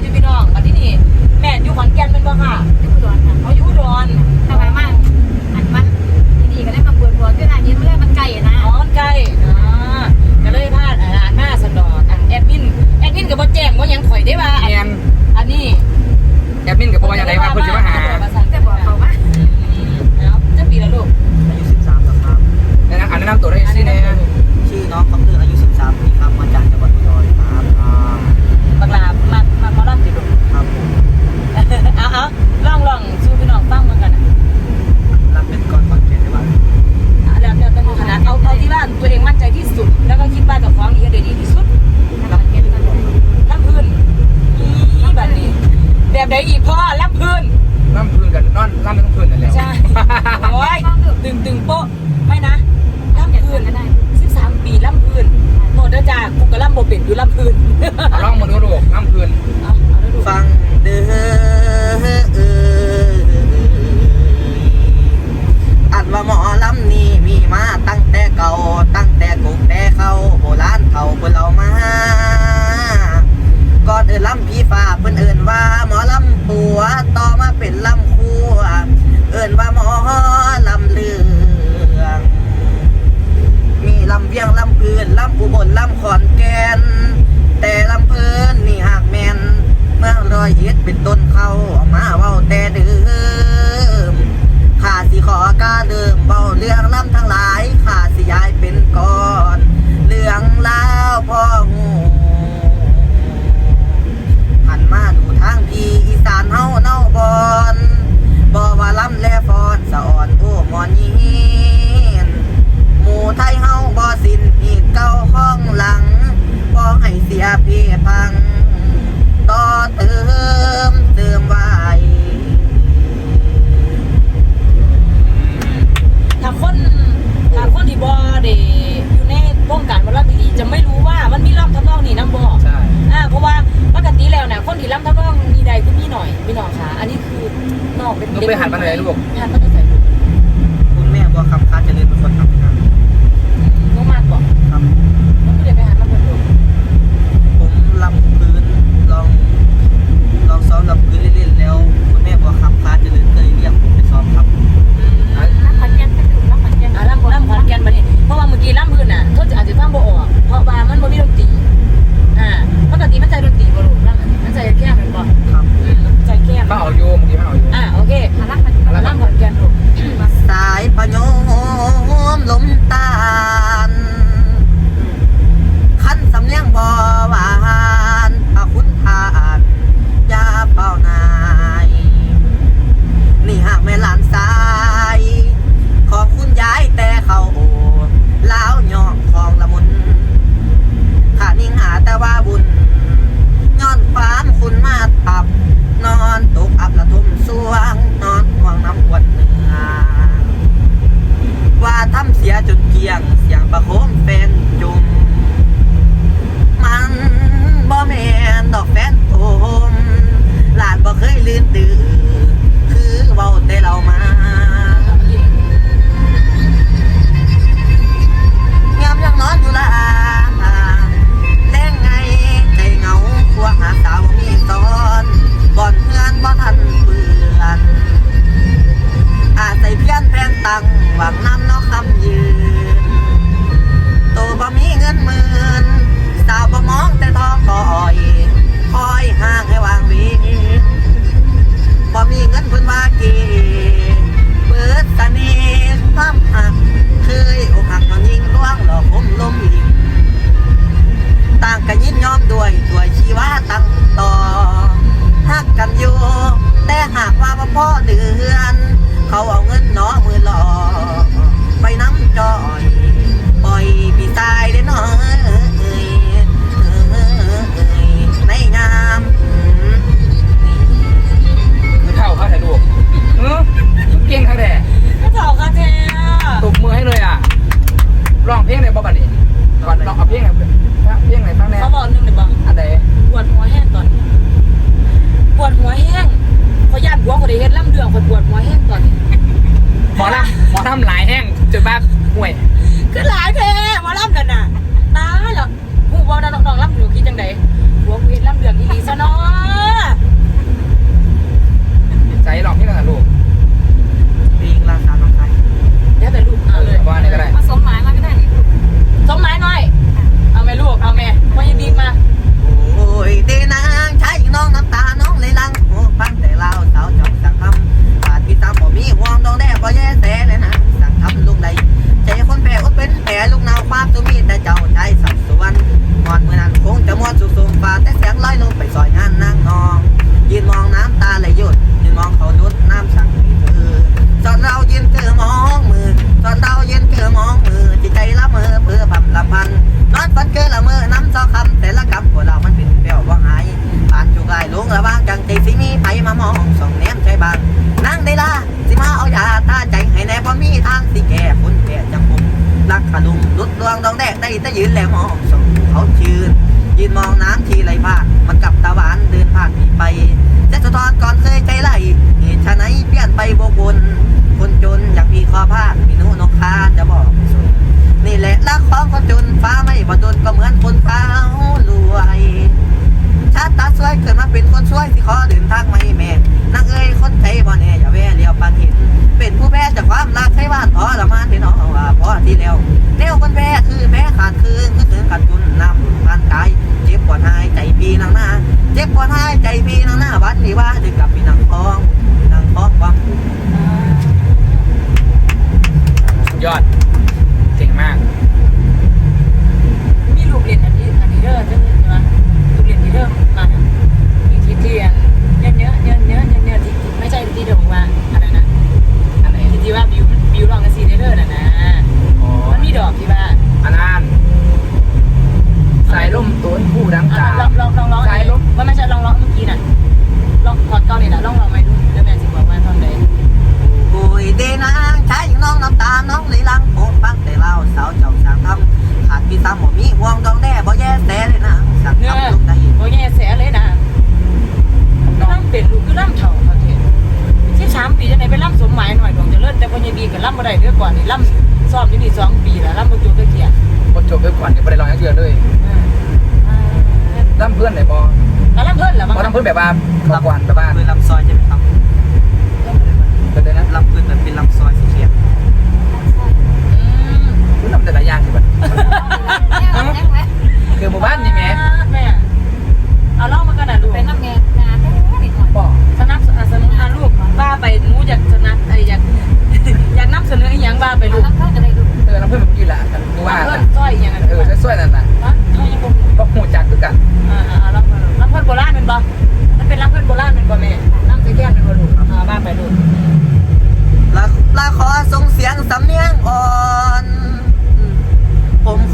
อยู่พี่น้องมาที่นี่แม่อยู่ขอนแก่นเป็นบ่ค่ะ คนถ้าคนที่บอเดอยู่ในวงการวอลเลย์ดีจะไม่รู้ว่ามันมีล่ำทำนองนี่น้ำบอใช่อ่าเพราะว่าปกติแล้วเนี่ยคนที่ล่ำทำนองมีใดก็มีหน่อยมีหน่อยค่ะอันนี้คือนอกเป็นลูกไปหันมาไหนลูกหันมาตั้งแต่ลูกคุณแม่บัวคำค้าเจริญเป็นคนทำครับน้องมากบอกครับน้องก็เดี๋ยวไปหันมาคนดูผมลำพื้นลองลองซ้อมลำพื้นเล่นๆแล้วากว่าบ่พ่อเดือน เขาเอาเงินหนอมือหลอกไปน้ำจอยปล่อยพี่ตายได้น้อยเอ้ยในงามนี่คือเท่าเขาถ่ายรูปเออเก่งทั้งแต่ก็เผาคาเทตบมือให้เลยอะร้องเพลงไหนบ้างบัดนี้ก่อนร้องเอาเพลงไหนเพลงไหนบ้างแน่เขาบอกหนึ่งเลยบ้างอันไหนปวดหัวแห้งตอนนี้ปวดหัวแห้ง พอย่านหัวคนได้เฮ็ดล่ำเดืองคนปวดหัวแห้งตอนนี้หมอลำหมอลำหลายแห้งจนแบบห่วยคือหลายแท้มาล่ำกันน่ะตายแล้วหูบอลน้องๆล่ำอยู่คิดจังไดหัวกูเฮ็ดล่ำเดืองอีหลีซะเนาะใจร้องเพลงกันลูก สัดแค่ละเมื่อน้ำซอคำแต่ละคำของเรามันเป็นเปรี้ยวว่าหายปานจุกลายลุงระบางจังตีสิมีไปมามองส่องแนมใจบางนั่งได้ละสิมาเอายาตาใจให้แน่พอมีทางสิแก่ผลแก่จังปุ่มรักขลุงรุดดวงดองแดกได้ตะยืนแล้วมองส่องเขาชื่นยืนมองน้ำทีไรพลาดมันกลับตะวันเดินผ่านไปจะสะท้อนก่อนเคยใจไหลเหตุชะไหนเปลี่ยนไปโบกวน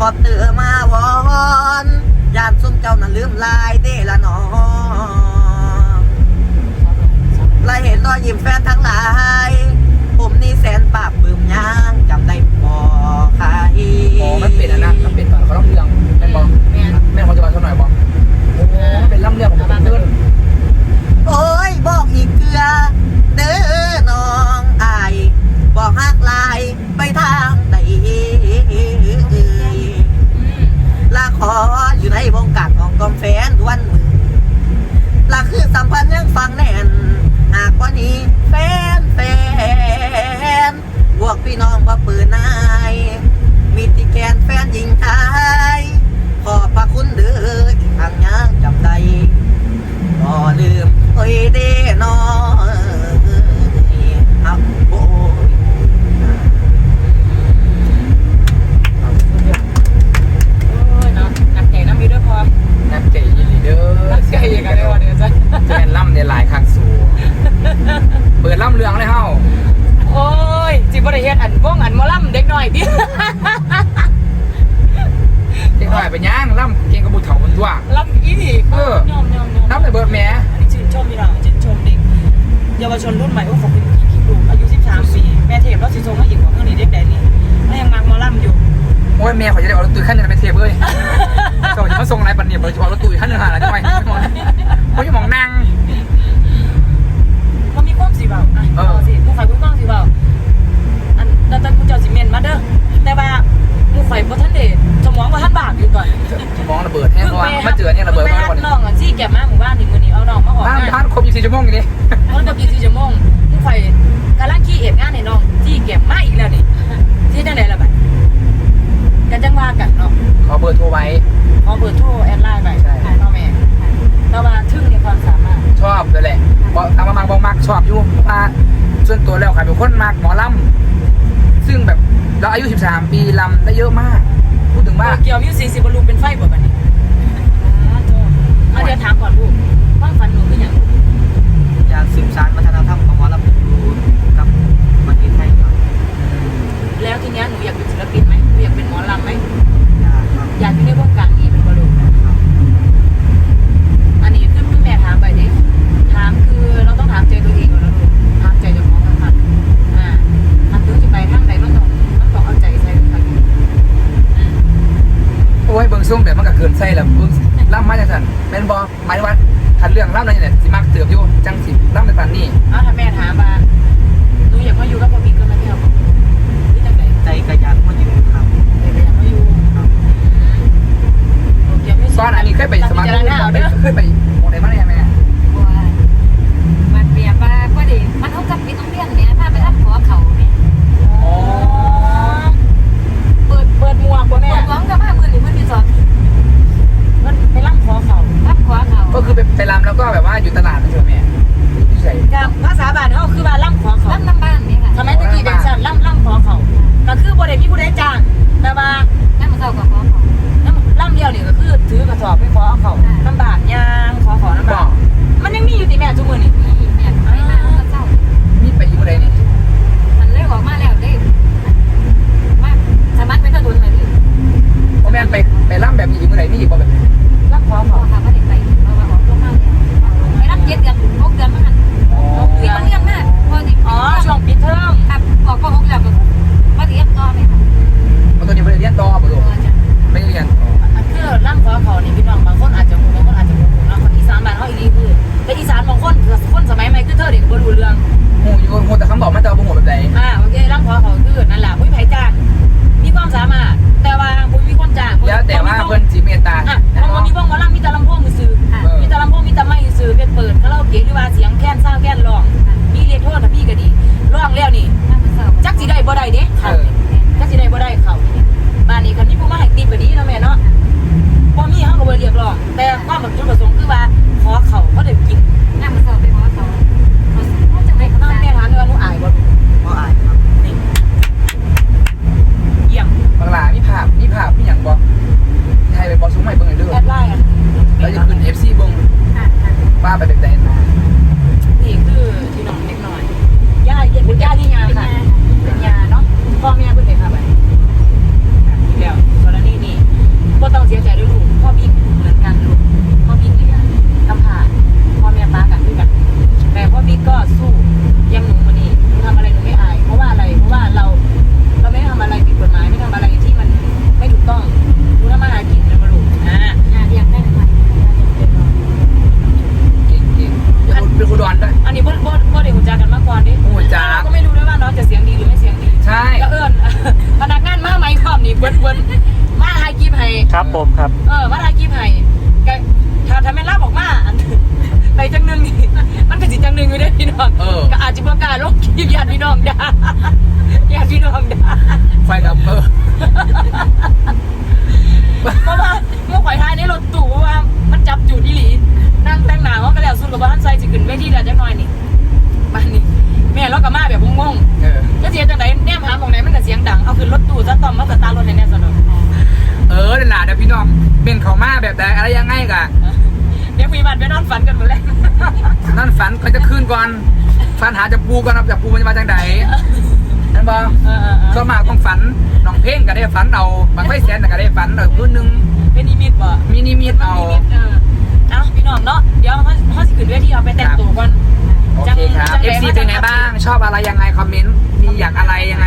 ขอเตือมาวอนยามซุ่มเจ้านั้นลืมลายเด้ละนอแลยเห็นรอยยิ้มแฟนทั้งหลาย ผมนี่แสนปากบปืมย่างจำได้บอกใครอ๋อมันเป็นอันนั้นมันเป็นตอนเขาต้องเรื่องแม่บอกแม่ขอจะมาเท่าหน่อยบอกโอ้เป็นล่ำเรื่องของผมเพื่อนโอ้ยบอกอีกเกลือ พี่น้องว่าปืนนาย มีที่แกนแฟนหญิงทายขอพระคุณเด้ออีกงยางจำได้บ่ลืมเอ้ยเด้ เยาวชนรุ่นใหม่โอ้ผมเป็นคิดดูอายุ 13 ปี แม่เทพรถสีส้มก็หยิบของเรื่องนี้เด็กแดนนี่แม่ยังมักมอล่ำอยู่โอ้ยแม่ขอจะได้เอารถตู้ขั้นหนึ่งไปเทปเลยเจ้เขาส่งอะไรปันเนียบเราจะเอารถตู้ขั้นหนึ่งหาอะไรทำไมเขาจะมองนั่งมันมีความสีเบาอะเอาสิผู้ขายกล้องสีเบาอันดัตตาคุเจ้สีเมนมาเด้อแต่ว่า หมูข่อยบ่ทันเด็สมองบ่ทันบางอยู่ก่อนสมองระเบิดแน่นอนมาเจอเนี่ยระเบิดมาก่อนน้องอะซี่แก่มาหมู่บ้านนี่มื้อนี้เอาน้องมาออกบ้านท่านครบ24ชั่วโมงอยู่นี่มันกับ24ชั่วโมงหมูข่อกำลังขี้เอ็ดงานให้น้องซี่แก่มากอีกแล้วนี่ที่จังได๋ล่ะบัดกันจังว่ากันเนาะขอเบอร์โทรไว้ขอเบอร์โทรแอดไลน์ไปใช่น้องแม่แต่ว่าทึ่งในความสามารถชอบเลยแหละบอกทำมามับอกมักชอบอยู่เพาส่วนตัวแล้วค่ะเป็นคนมากหมอลำซึ่งแบบ เราอายุ 13 ปีลำได้เยอะมาก พูดถึงว่าเกี่ยวอายุ40บรรลุเป็นไฟบ่บัดนี้าโจ้เอาเดี๋ยวถามก่อนลูกความฝันหนูคือหยัง มึงล่ เปิดคาราโอเกะหรือว่าเสียงแค้นเศร้าแค้นร้องมีเรียนโทษนะพี่ก็ดีร้องแล้วนี่จักสิได้บ่ได้เด้เขาจักสิได้บ่ได้เขาบ้านนี้คันนี้ผู้มาให้ติบก็ดีเนาะแม่เนาะบ่มีเฮาก็บ่เรียกร้องแต่ความแบบจุดประสงค์คือว่าขอเขาเขาได้กินน้ำมันเศร้าไปหมอเขาเขาจะไม่น้าทำแม่แม่ถามว่าหนูอายบ่เพราะอายครับนี่เยี่ยมบางหลามีภาพมีภาพมีหยังบ่ให้ไปบ่สูงใหม่เบิ่งให้เด้อแอดไลน์อะแล้วจะขึ้น FC เบิ่งว่าไปแบบใดมา นี่คือที่น้องเล็กน้อยย่าเย็นย่าที่ยาค่ะเป็นยาเนาะพ่อแม่เพิ่นได้ค่ะบัดนี้อีกแล้วกรณีนี้ บ่ต้ ครับผมครับ เออมาหากีบให้ก็ถ้าถ้าไม่รับออกมาอันไปจังหนึงนี่มันก็สิจังหนึงอยู่ได้อพี่น้องเออ ก็อาจจะประกล้าศลงคลิปญาติพี่น้องด่าญาติพี่น้องด่าไฟดับเบอร์เพราะว่าเมื่อข่อยท้ายในรถตู้เพราะว่ามันจับจุดอีหลีนั่งแต่งหน้าเขาก็แล้วสุดกับว่าท่านใส่สิขึ้นเวทีแล้วจังหน่อยนี่บ้านนี้แม่เราก็มาแบบงงเออๆแล้วเสียงจังไหนแนมหาหมองไหนมันก็เสียงดังเอาขึ้นรถตู้ซะตอมมาสตาร์ทรถในแน่สนุก เออเดี๋ยวหลาเดี๋ยวพี่น้องเป็นเขามาแบบใดอะไรยังไงกะเดี๋ยวมีบัตรไปนอนฝันกันหมดแล้วนั่นฝันก็จะคืนก่อนฝันหาจะปูก่อนนะจะปูมันจะมาจังใดนั่นบอเออเออเอก็อมาต้องฝันน้องเพ่งก็ได้ฝันเอาบางไฟแสนก็ได้ฝันเอาคืนหนึงเป็นนิมิตบ่มินิมิตเอานิมิตเออเอาพี่น้องเนาะเดี๋ยวเขาเขาสิขึ้นเวทีเอาไปแต่งตัวก่อนโอเคครับ จัง FC จังเป็นไงบ้าง ชอบอะไรยังไง คอมเมนต์ มีอยากอะไรยังไง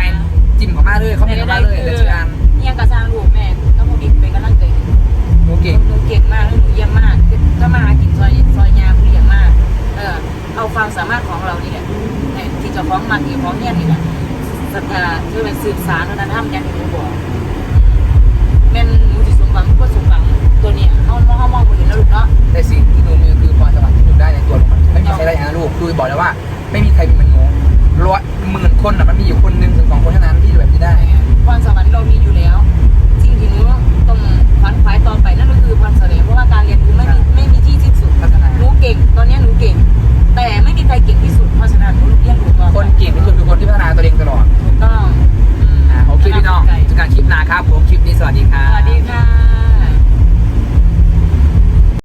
จิ้มเข้ามาเลยคอมเมนต์เข้ามาเลยเดี๋ยวจะอ่านเนี่ยกระซางลูกแม่ ต้องมาบิ๊กเป็นกำลังใจให้โอเคหนูเก่งมากหนูเยี่ยมมากก็มาหากินซอยซอยยาผู้เลี้ยงมาก เออ เอาความสามารถของเรานี่แหละเนี่ยที่เจะฟ้าของมันที่ของเนี่ยนี่แหละศรัทธาคือเป็นสืบสารวัฒนธรรมอย่างที่หนูบอกแม่นหนูที่สมหวังก็สมหวังตัวเนี้ยเขาเขามองคนอื่นแล้วลูกเนาะแต่สิ่งที่หนูมีคือพรสวรรค์ที่หนูได้ในตัวหนูมันไม่มีใครได้อย่างนั้นลูกคือบอกเลยว่า ไม่มีใครมีเหมันหนูร้อยหมื่นคนอะมันมีอยู่คนหนึ่งถึงสองคนเท่านั้นที่แบบนี้ได้ การคลิปหน้าครับผมคลิปนี้สวัสดีครับ สวัสดีค่ะ